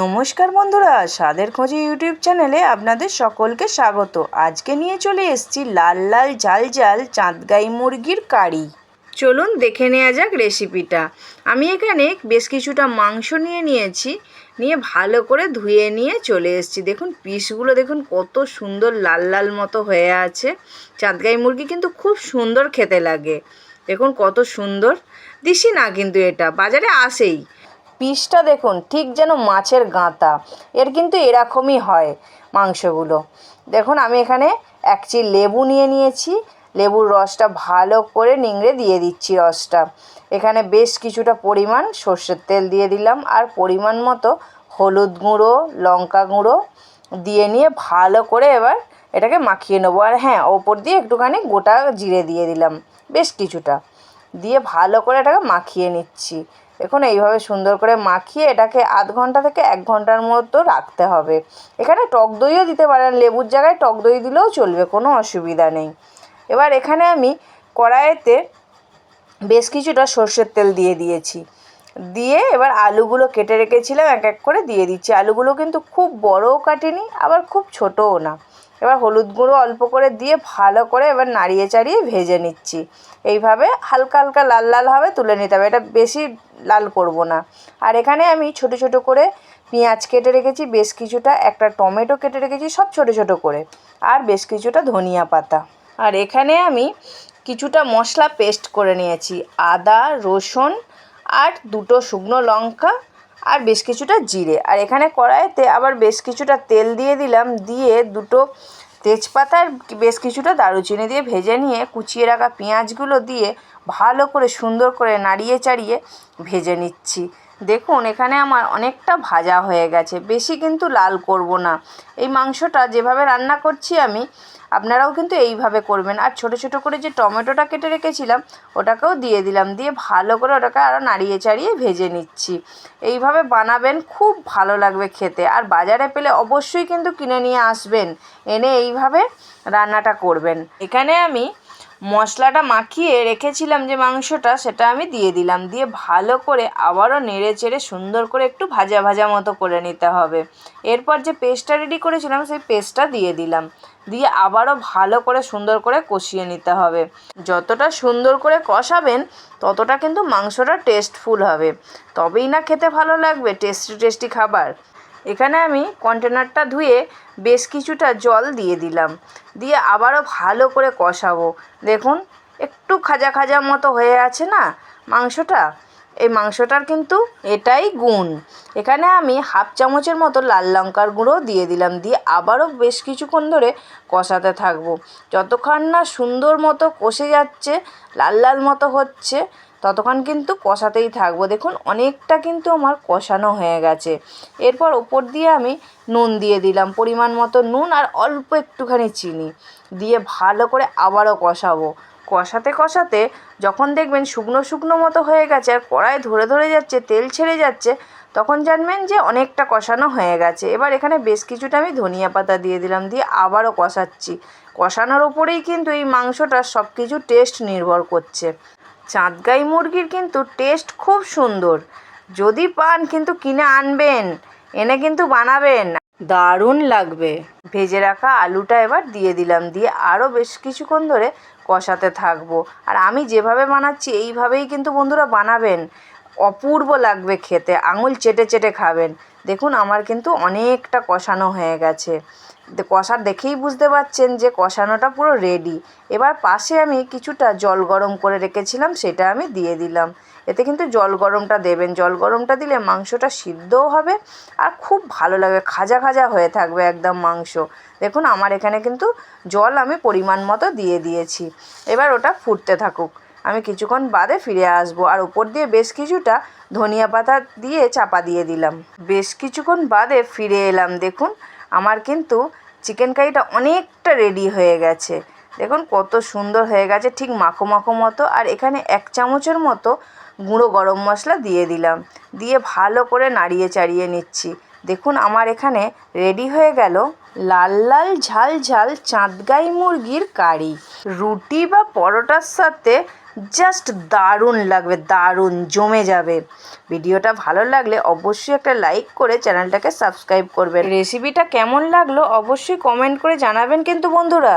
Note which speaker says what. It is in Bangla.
Speaker 1: নমস্কার বন্ধুরা, স্বাদের খোঁজে ইউটিউব চ্যানেলে আপনাদের সকলকে স্বাগত। আজকে নিয়ে চলে এসেছি লাল লাল ঝাল ঝাল চাঁদগাই মুরগির কারি। চলুন দেখে নেওয়া যাক রেসিপিটা। আমি এখানে বেশ কিছুটা মাংস নিয়ে নিয়েছি, নিয়ে ভালো করে ধুয়ে নিয়ে চলে এসেছি। দেখুন, পিসগুলো দেখুন কত সুন্দর লাল লাল মতো হয়ে আছে। চাঁদগাই মুরগি কিন্তু খুব সুন্দর খেতে লাগে। দেখুন কত সুন্দর। দিছি না কিন্তু এটা, বাজারে আসেই। পিসটা দেখুন, ঠিক যেন মাছের গাঁতা এর কিন্তু এরকমই হয় মাংসগুলো। দেখুন, আমি এখানে এক চি লেবু নিয়ে নিয়েছি। লেবুর রসটা ভালো করে নিংড়ে দিয়ে দিচ্ছি রসটা। এখানে বেশ কিছুটা পরিমাণ সর্ষের তেল দিয়ে দিলাম আর পরিমাণ মতো হলুদ গুঁড়ো, লঙ্কা গুঁড়ো দিয়ে নিয়ে ভালো করে এবার এটাকে মাখিয়ে নেব। আর হ্যাঁ ওপর দিয়ে একটুখানি গোটা জিরে দিয়ে দিলাম, বেশ কিছুটা। দিয়ে ভালো করে এটাকে মাখিয়ে নিচ্ছি। দেখুন এইভাবে সুন্দর করে মাখিয়ে এটাকে আধ ঘণ্টা থেকে এক ঘণ্টার মতো রাখতে হবে। এখানে টক দইও দিতে পারেন, লেবুর জায়গায় টক দই দিলেও চলবে, কোনো অসুবিধা নেই। এবার এখানে আমি কড়াইতে বেশ কিছুটা সর্ষের তেল দিয়ে দিয়েছি। দিয়ে এবার আলুগুলো কেটে রেখেছিলাম, এক এক করে দিয়ে দিচ্ছি। আলুগুলো কিন্তু খুব বড়ও কাটিনি, আবার খুব ছোটও না। এবার হলুদ গুঁড়ো অল্প করে দিয়ে ভালো করে এবার নাড়িয়ে চাড়িয়ে ভেজে নিচ্ছি। এইভাবে হালকা হালকা লাল লাল হবে, তুলে নিতে হবে। এটা বেশি লাল করব না। আর এখানে আমি ছোট ছোট করে পেঁয়াজ কেটে রেখেছি, বেশ কিছুটা একটা টমেটো কেটে রেখেছি, সব ছোট ছোট করে। আর বেশ কিছুটা ধনিয়া পাতা। আর এখানে আমি কিছুটা মশলা পেস্ট করে নিয়েছি, আদা, রসুন আর দুটো শুকনো লঙ্কা আর বেশ কিছুটা জিরে। আর এখানে কড়াইতে আবার বেশ কিছুটা তেল দিয়ে দিলাম, দিয়ে দুটো তেজপাতা আর বেশ কিছুটা দারুচিনি দিয়ে ভেজে নিয়ে কুচিয়ে রাখা পেঁয়াজগুলো দিয়ে ভালো করে সুন্দর করে নাড়িয়ে চাড়িয়ে ভেজে নিচ্ছি। দেখুন, এখানে আমার অনেকটা ভাজা হয়ে গেছে। বেশি কিন্তু লাল করব না। এই মাংসটা যেভাবে রান্না করছি আমি, আপনারাও কিন্তু এইভাবে করবেন। আর ছোটো ছোটো করে যে টমেটোটা কেটে রেখেছিলাম, ওটাকেও দিয়ে দিলাম। দিয়ে ভালো করে ওটাকে আরও নাড়িয়ে চাড়িয়ে ভেজে নিচ্ছি। এইভাবে বানাবেন, খুব ভালো লাগবে খেতে। আর বাজারে পেলে অবশ্যই কিন্তু কিনে নিয়ে আসবেন। এনে এইভাবে রান্নাটা করবেন। এখানে আমি মশলাটা মাখিয়ে রেখেছিলাম যে মাংসটা, সেটা আমি দিয়ে দিলাম। দিয়ে ভালো করে আবারও নেড়ে চেড়ে সুন্দর করে একটু ভাজা ভাজা মতো করে নিতে হবে। এরপর যে পেস্টটা রেডি করেছিলাম, সেই পেস্টটা দিয়ে দিলাম। দিয়ে আবারও ভালো করে সুন্দর করে কষিয়ে নিতে হবে। যতটা সুন্দর করে কষাবেন, ততটা কিন্তু মাংসটা টেস্টফুল হবে। তবেই না খেতে ভালো লাগবে টেস্টি টেস্টি খাবার। এখানে আমি কন্টেনারটা ধুয়ে বেশ কিছুটা জল দিয়ে দিলাম। দিয়ে আবারও ভালো করে কষাবো। দেখুন, একটু খাজা খাজা মতো হয়ে আছে না মাংসটা? এই মাংসটার কিন্তু এটাই গুণ। এখানে আমি হাফ চামচের মতো লাল লঙ্কার গুঁড়ো দিয়ে দিলাম। দিয়ে আবারও বেশ কিছুক্ষণ ধরে কষাতে থাকব। যতক্ষণ না সুন্দর মতো কষে যাচ্ছে, লাল লাল মতো হচ্ছে ততক্ষণ কিন্তু কষাতেই থাকব। দেখুন, অনেকটা কিন্তু আমার কষানো হয়ে গেছে। এরপর ওপর দিয়ে আমি নুন দিয়ে দিলাম, পরিমাণ মতো নুন আর অল্প একটুখানি চিনি। দিয়ে ভালো করে আবারও কষাবো। কষাতে কষাতে যখন দেখবেন শুকনো শুকনো মতো হয়ে গেছে আর কড়াই ধরে ধরে যাচ্ছে, তেল ছেড়ে যাচ্ছে, তখন জানবেন যে অনেকটা কষানো হয়ে গেছে। এবার এখানে বেশ কিছুটা আমি ধনিয়া পাতা দিয়ে দিলাম, দিয়ে আবারও কষাচ্ছি। কষানোর ওপরেই কিন্তু এই মাংসটার সব কিছু টেস্ট নির্ভর করছে। চাঁদগাই মুরগির কিন্তু টেস্ট খুব সুন্দর। যদি পান কিন্তু কিনে আনবেন, এনে কিন্তু বানাবেন। দারুণ লাগবে। ভেজে রাখা আলুটা এবার দিয়ে দিলাম, দিয়ে আরও বেশ কিছুক্ষণ ধরে কষাতে থাকব। আর আমি যেভাবে বানাচ্ছি, এইভাবেই কিন্তু বন্ধুরা বানাবেন। অপূর্ব লাগবে খেতে। আঙুল চেটে চেটে খাবেন। দেখুন, আমার কিন্তু অনেকটা কষানো হয়ে গেছে। কষা দেখেই বুঝতে পারছেন যে কষানোটা পুরো রেডি এবার পাশে আমি কিছুটা জল গরম করে রেখেছিলাম, সেটা আমি দিয়ে দিলাম। এতে কিন্তু জল গরমটা দেবেন। জল গরমটা দিলে মাংসটা সিদ্ধও হবে আর খুব ভালো লাগবে। খাজা খাজা হয়ে থাকবে একদম মাংস। দেখুন, আমার এখানে কিন্তু জল আমি পরিমাণ মতো দিয়ে দিয়েছি। এবার ওটা ফুটতে থাকুক। আমি কিছুক্ষণ বাদে ফিরে আসব আর উপর দিয়ে বেশ কিছুটা ধনিয়া পাতা দিয়ে চাপা দিয়ে দিলাম। বেশ কিছুক্ষণ বাদে ফিরে এলাম, দেখুন, আমার কিন্তু চিকেন কারিটা অনেকটা রেডি হয়ে গেছে। দেখুন, কত সুন্দর হয়ে গেছে, ঠিক মাখো মাখো মতো। আর এখানে এক চামচের মতো গুঁড়ো গরম মশলা দিয়ে দিলাম। দিয়ে ভালো করে নাড়িয়ে চাড়িয়ে নিচ্ছি। দেখুন, আমার এখানে রেডি হয়ে গেল লাল লাল ঝাল ঝাল চাঁদগাই মুরগির কারি। রুটি বা পরোটার সাথে জাস্ট দারুণ লাগবে, দারুণ, জমে যাবে। ভিডিওটা ভালো লাগলে অবশ্যই একটা লাইক করে চ্যানেলটাকে সাবস্ক্রাইব করবেন। রেসিপিটা কেমন লাগল অবশ্যই কমেন্ট করে জানাবেন কিন্তু বন্ধুরা।